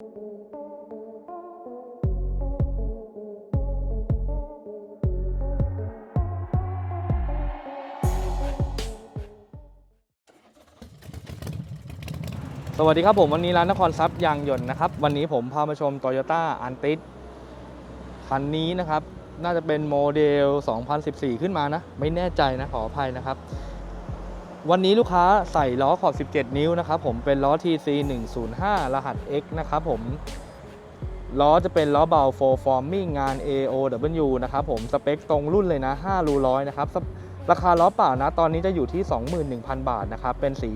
สวัสดีครับผมวันนี้ร้านนครทรัพย์ยางยนต์นะครับ วันนี้ผมพามาชม Toyota a n t i s คันนี้นะครับ น่าจะเป็นโมเดล 2014 ขึ้นมานะ ไม่แน่ใจนะ ขออภัยนะครับ วันนี้ลูกค้าใส่ล้อขอบ 17 นิ้วนะครับผมเป็นล้อ TC 105 รหัส X นะครับผมล้อจะเป็นล้อเบา4 Forming งาน AOW นะครับผมสเปคตรงรุ่นเลยนะ 5 รูร้อยนะครับ ราคาล้อเปล่านะ ตอนนี้จะอยู่ที่ 21,000 บาทนะครับ เป็นสี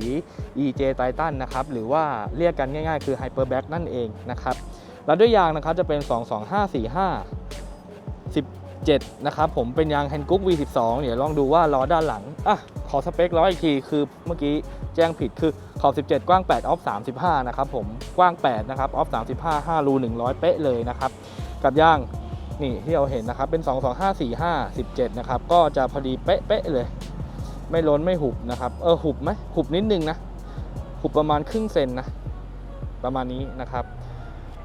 EJ Titan นะครับ หรือว่าเรียกกันง่ายๆ คือ Hyperback นั่นเองนะครับ แล้วด้วยยางนะครับจะเป็น 22545 7 นะครับ ผมเป็นยาง Hankook V12 เดี๋ยวลองดูว่าล้อด้านหลัง อะ ขอสเปคล้ออีกที คือเมื่อกี้แจ้งผิดคือขอบ 17 กว้าง 8 ออฟ 35 นะครับผม กว้าง 8 นะครับ ออฟ 35 5 รู 100 เป๊ะเลยนะครับ กับยางนี่ที่เราเห็นนะครับ เป็น 2 2 5 4 5 17 นะครับ ก็จะพอดีเป๊ะๆเลย ไม่ล้นไม่หุบนะครับ เออ หุบไหมหุบนิดนึงนะ หุบประมาณครึ่งเซนนะ ประมาณนี้นะครับ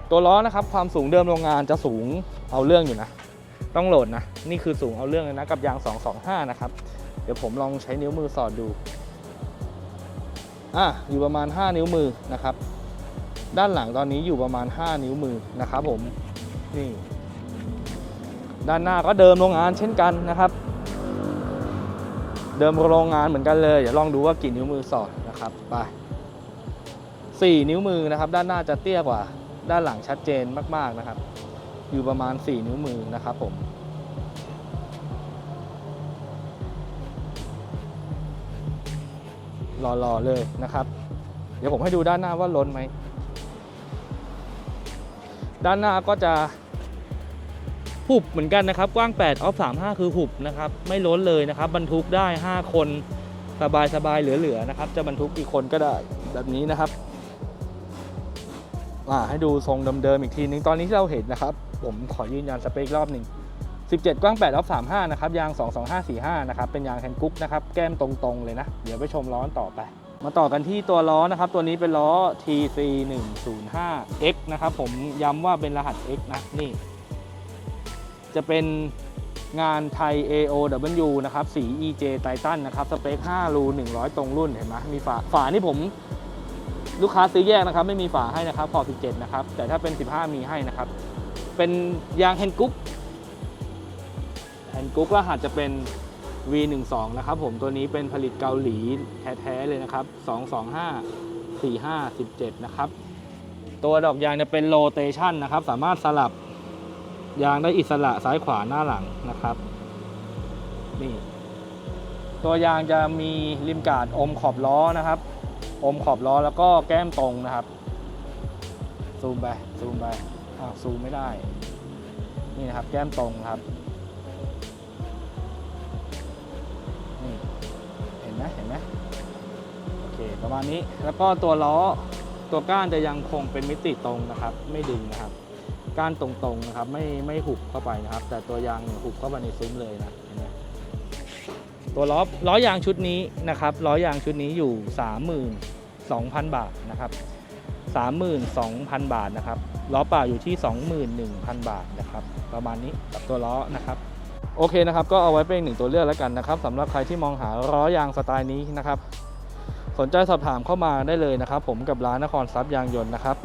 ตัวล้อนะครับ ความสูงเดิมโรงงานจะสูงเอาเรื่องอยู่นะ ต้องโหลดนะ นี่คือสูงเอาเรื่องเลยนะกับยาง 225 นะครับ เดี๋ยวผมลองใช้นิ้วมือสอดดู อะ อยู่ประมาณ 5 นิ้วมือนะครับ ด้านหลังตอนนี้อยู่ประมาณ 5 นิ้วมือนะครับผม นี่ ด้านหน้าก็เดิมโรงงานเช่นกันนะครับ เดิมโรงงานเหมือนกันเลย เดี๋ยวลองดูว่ากี่นิ้วมือสอดนะครับ ไปสี่นิ้วมือนะครับ ด้านหน้าจะเตี้ยกว่า ด้านหลังชัดเจนมาก ๆนะครับ อยู่ประมาณ 4 นิ้วมือนะครับผมหล่อๆเลยนะครับ เดี๋ยวผมให้ดูด้านหน้าว่าล้นไหม ด้านหน้าก็จะหุบเหมือนกันนะครับ กว้าง 8 ออฟ 35 คือหุบนะครับ ไม่ล้นเลยนะครับ บรรทุกได้ 5 คนสบายๆเหลือๆนะครับ จะบรรทุกกี่คนก็ได้แบบนี้นะครับ ให้ดูทรงเดิมๆอีกทีนึงตอนนี้ที่เราเห็นนะครับ ผมขอยืนยันสเปครอบหนึ่ง17 กว้าง8ออฟ35 นะครับ ยาง 22545 นะครับ เป็นยางแฮนด์กุ๊กนะครับ แก้มตรง ๆ เลยนะ เดี๋ยวไปชมล้อต่อไป มาต่อกันที่ตัวล้อนะครับ ตัวนี้เป็นล้อ TC 105 X นะครับ ผมย้ำว่าเป็นรหัส X นะ นี่ จะเป็นงานไทย AOW นะครับ สี EJ Titan นะครับ สเปค 5 รู 100 ตรงรุ่น เห็นไหมมีฝา ฝานี่ผม ลูกค้าซื้อแยกนะครับ ไม่มีฝาให้นะครับขอบ17นะครับ แต่ถ้าเป็น 15 มีให้นะครับ เป็นยางแฮนกุ๊กแฮนกุ๊กรหัสจะเป็น V12 นะครับผมตัวนี้เป็นผลิตเกาหลีแท้ๆเลยนะครับ 225 45 17 นะครับ ตัวดอกยางจะเป็นโ o เ a ชันนะครับ สามารถสลับยางได้อิสระซ้ายขวาหน้าหลังนะครับนี่ตัวยางจะมีริมกาดอมขอบล้อนะครับ อมขอบล้อแล้วก็แก้มตรงนะครับ ซูมไป ซูมไปอ้าวซูมไม่ได้ นี่นะครับแก้มตรงครับนี่เห็นไหมเห็นไหมโอเคประมาณนี้แล้วก็ตัวล้อตัวก้านจะยังคงเป็นมิติตรงนะครับ ไม่ดึงนะครับ ก้านตรงๆนะครับ ไม่ไม่หุบเข้าไปนะครับ แต่ตัวยางหุบเข้าไปในซุ้มเลยนะเห็นไหม ตัวล้อล้อยางชุดนี้นะครับล้อยางชุดนี้อยู่ 32,000 บาทนะครับ32,000 บาทนะครับล้อเปล่าอยู่ที่ 21,000 บาทนะครับประมาณนี้กับตัวล้อนะครับโอเคนะครับก็เอาไว้เป็นหนึ่งตัวเลือกแล้วกันนะครับสำหรับใครที่มองหาล้อยางสไตล์นี้นะครับสนใจสอบถามเข้ามาได้เลยนะครับ ผมกับร้านนครทรัพย์ยางยนต์นะครับ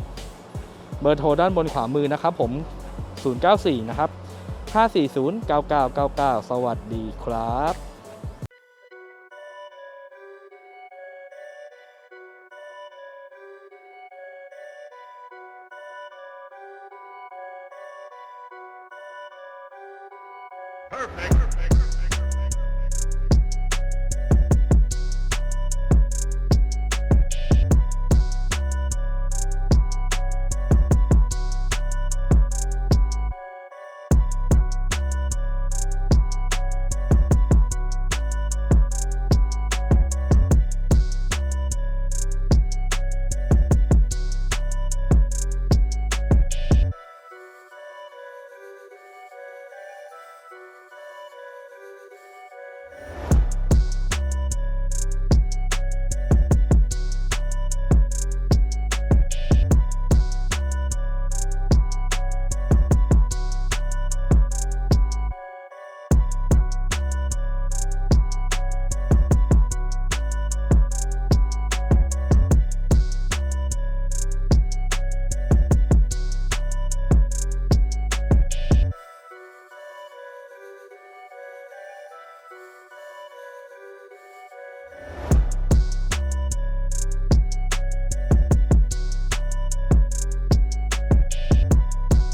เบอร์โทรด้านบนขวามือนะครับผม 094 นะครับ 540 9999 สวัสดีครับ Perfect. Perfect.